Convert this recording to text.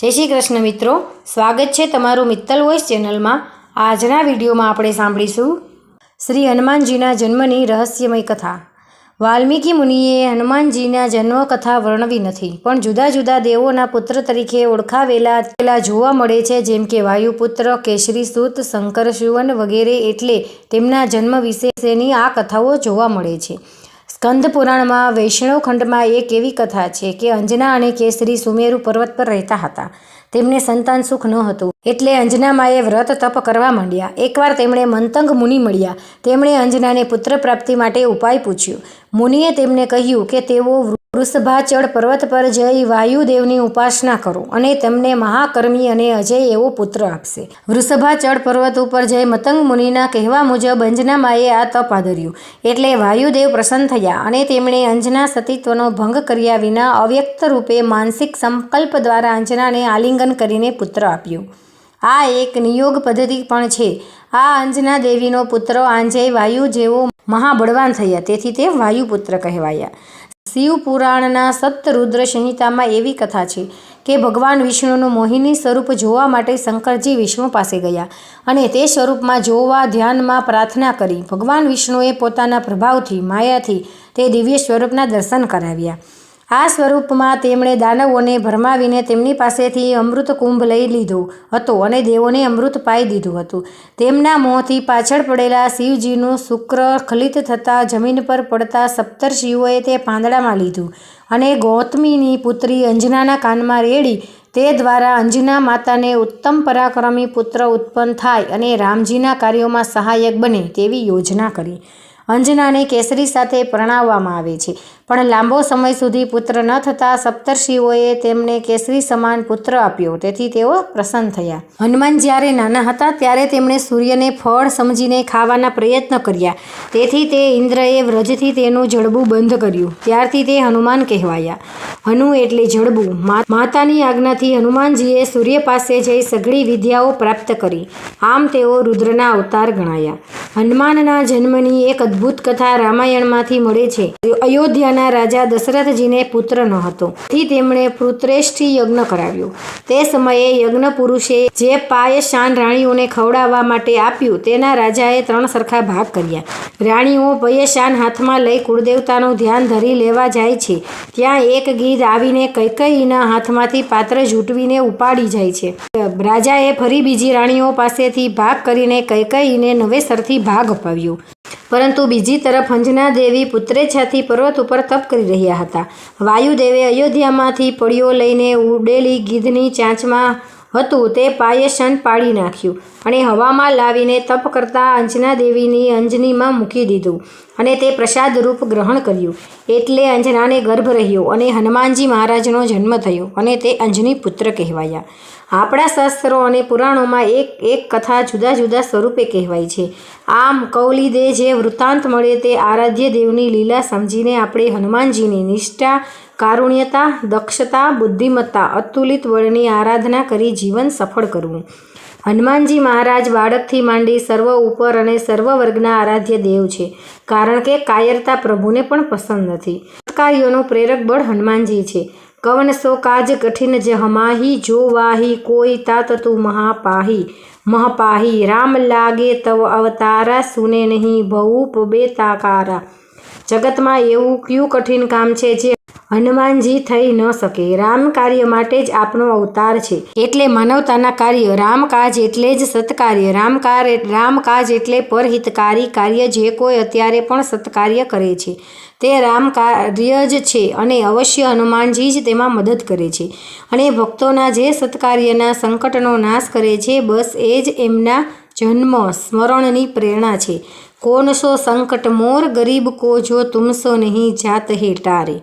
જય શ્રી કૃષ્ણ મિત્રો. સ્વાગત છે તમારું મિત્તલ વોઇસ ચેનલમાં. આજના વિડીયોમાં આપણે સાંભળીશું શ્રી હનુમાનજીના જન્મની રહસ્યમય કથા. વાલ્મીકી મુનિએ હનુમાનજીના જન્મકથા વર્ણવી નથી, પણ જુદા જુદા દેવોના પુત્ર તરીકે ઓળખાવેલા પેલા જોવા મળે છે, જેમ કે વાયુપુત્ર કેશરી સૂત, શંકર વગેરે એટલે તેમના જન્મ વિશેની આ કથાઓ જોવા મળે છે. સ્કંદ પુરાણમાં વૈષ્ણવ ખંડમાં એક એવી કથા છે કે અંજના અને કેસરી સુમેરુ પર્વત પર રહેતા હતા. તેમને સંતાન સુખ ન હતું. એટલે અંજનામાએ વ્રત તપ કરવા માંડ્યા. એકવાર તેમણે મંતંગ મુનિ મળ્યા. તેમણે અંજનાને પુત્ર પ્રાપ્તિ માટે ઉપાય પૂછ્યો. મુનિએ તેમને કહ્યું કે તેઓ વૃષભાચળ પર્વત પર જઈ વાયુદેવની ઉપાસના કરો અને તેમને મહાકર્મી અને અજય એવો પુત્ર આપશે. વૃષભાચળ પર્વત ઉપર જઈ મતંગ મુનિના કહેવા મુજબ અંજનામાએ આ તપ આદર્યું. એટલે વાયુદેવ પ્રસન્ન થયા અને તેમણે અંજના સતીત્વનો ભંગ કર્યા વિના અવ્યક્ત રૂપે માનસિક સંકલ્પ દ્વારા અંજનાને આલિંગન કરીને પુત્ર આપ્યો. આ એક નિયોગ પદ્ધતિ પણ છે. આ અંજના દેવીનો પુત્ર આંજય વાયુ જેવો મહાબળવાન થયા. તેથી તે વાયુપુત્ર કહેવાયા. શિવ પુરાણના સપ્તરુદ્ર સંહિતામાં એવી કથા છે કે ભગવાન વિષ્ણુનું મોહિની સ્વરૂપ જોવા માટે શંકરજી વિષ્ણુ પાસે ગયા અને તે સ્વરૂપમાં જોવા ધ્યાનમાં પ્રાર્થના કરી. ભગવાન વિષ્ણુએ પોતાના પ્રભાવથી, માયાથી તે દિવ્ય સ્વરૂપના દર્શન કરાવ્યા. આ સ્વરૂપમાં તેમણે દાનવોને ભરમાવીને તેમની પાસેથી અમૃત કુંભ લઈ લીધો હતો અને દેવોને અમૃત પાઈ દીધું હતું. તેમના મોંથી પાછળ પડેલા શિવજીનું શુક્ર ખલિત થતાં જમીન પર પડતા સપ્તર્ષિઓએ તે પાંદડામાં લીધું. અને ગૌતમીની પુત્રી અંજનાના કાનમાં રેડી, તે દ્વારા અંજના માતાને ઉત્તમ પરાક્રમી પુત્ર ઉત્પન્ન થાય અને રામજીના કાર્યોમાં સહાયક બને તેવી યોજના કરી. અંજનાને કેસરી સાથે પરણાવવામાં આવે છે. પણ લાંબો સમય સુધી પુત્ર ન થતાં સપ્તર્ષિઓએ તેમને કેસરી સમાન પુત્ર આપ્યો. તેથી તેઓ પ્રસન્ન થયા. હનુમાન જ્યારે નાના હતા ત્યારે તેમણે સૂર્યને ફળ સમજીને ખાવાના પ્રયત્ન કર્યા. તેથી તે ઇન્દ્રએ વ્રજથી તેનું જડબું બંધ કર્યું. ત્યારથી તે હનુમાન કહેવાયા. હનુ એટલે જડબું. માતાની આજ્ઞાથી હનુમાનજીએ સૂર્ય પાસે જઈ સઘળી વિદ્યાઓ પ્રાપ્ત કરી. આમ તેઓ રુદ્રના અવતાર ગણાયા. હનુમાનના જન્મની એક અદ્ભુત કથા રામાયણમાંથી મળે છે. અયોધ્યાના રાજા દશરથજીને પુત્ર ન હતો. તેથી તેમણે પુત્રેષ્ઠી યજ્ઞ કરાવ્યો. તે સમયે યજ્ઞ પુરુષે જે પાયશાન રાણીઓને ખવડાવવા માટે આપ્યું, તેના રાજાએ ત્રણ સરખા ભાગ કર્યા. રાણીઓ પયશાન હાથમાં લઈ કુળદેવતાનું ધ્યાન ધરી લેવા જાય છે. ત્યાં એક ગીધ આવીને કૈકઈના હાથમાંથી પાત્ર ઝૂંટવીને ઉપાડી જાય છે. રાજાએ ફરી બીજી રાણીઓ પાસેથી ભાગ કરીને કૈકઈને નવેસરથી ભાગ અપાવ્યો. પરંતુ બીજી તરફ અંજના દેવી પુત્રેચ્છાથી પર્વત ઉપર તપ કરી રહ્યા હતા. વાયુદેવે અયોધ્યામાંથી પડીઓ લઈને ઉડેલી ગીધની ચાંચમાં હતું તે પાયસન પાડી નાખ્યું અને હવામાં લાવીને તપ કરતા અંજના દેવીની અંજનીમાં મૂકી દીધું અને તે પ્રસાદ રૂપ ગ્રહણ કર્યું. એટલે અંજનાને ગર્ભ રહ્યો અને હનુમાનજી મહારાજનો જન્મ થયો અને તે અંજની પુત્ર કહેવાયા. આપણા શાસ્ત્રો અને પુરાણોમાં એક એક કથા જુદા જુદા સ્વરૂપે કહેવાય છે. આમ કૌલિદે જે વૃત્તાંત મળે તે આરાધ્ય દેવની લીલા સમજીને આપણે હનુમાનજીની નિષ્ઠા કારુણ્યતા, દક્ષતા, બુદ્ધિમત્તા, અતુલિત વળની આરાધના કરી જીવન સફળ કરવું. હનુમાનજી મહારાજ બાળકથી માંડી સર્વ ઉપર અને સર્વ વર્ગના આરાધ્ય દેવ છે. કારણ કે કાયરતા પ્રભુને પણ પસંદ નથી. કાર્યોનું પ્રેરક બળ હનુમાનજી છે. કવન સો કાજ કઠિન જ હમાહી, જો વાહી કોઈ તાત તું મહાપાહી. મહાપાહી, રામ લાગે તવ અવતારા, સુને નહીં ભવૂપ બેતાકારા જગતમાં એવું કયું કઠિન કામ છે જે હનુમાનજી થઈ ન શકે. રામ કાર્ય માટે જ આપણો અવતાર છે. એટલે માનવતાના કાર્ય રામકાજ એટલે જ સત્કાર્ય. રામકાર રામકાજ એટલે પરહિતકારી કાર્ય જે કોઈ અત્યારે પણ સત્કાર્ય કરે છે. તે રામ કાર્ય જ છે અને અવશ્ય હનુમાનજી જ તેમાં મદદ કરે છે. અને ભક્તોના જે સત્કાર્યના સંકટનો નાશ કરે છે, બસ એ જ એમના જન્મ સ્મરણની પ્રેરણા છે. કોણસો સંકટ મોર, ગરીબ કો જો તુમસો નહીં જાત હે ટારે.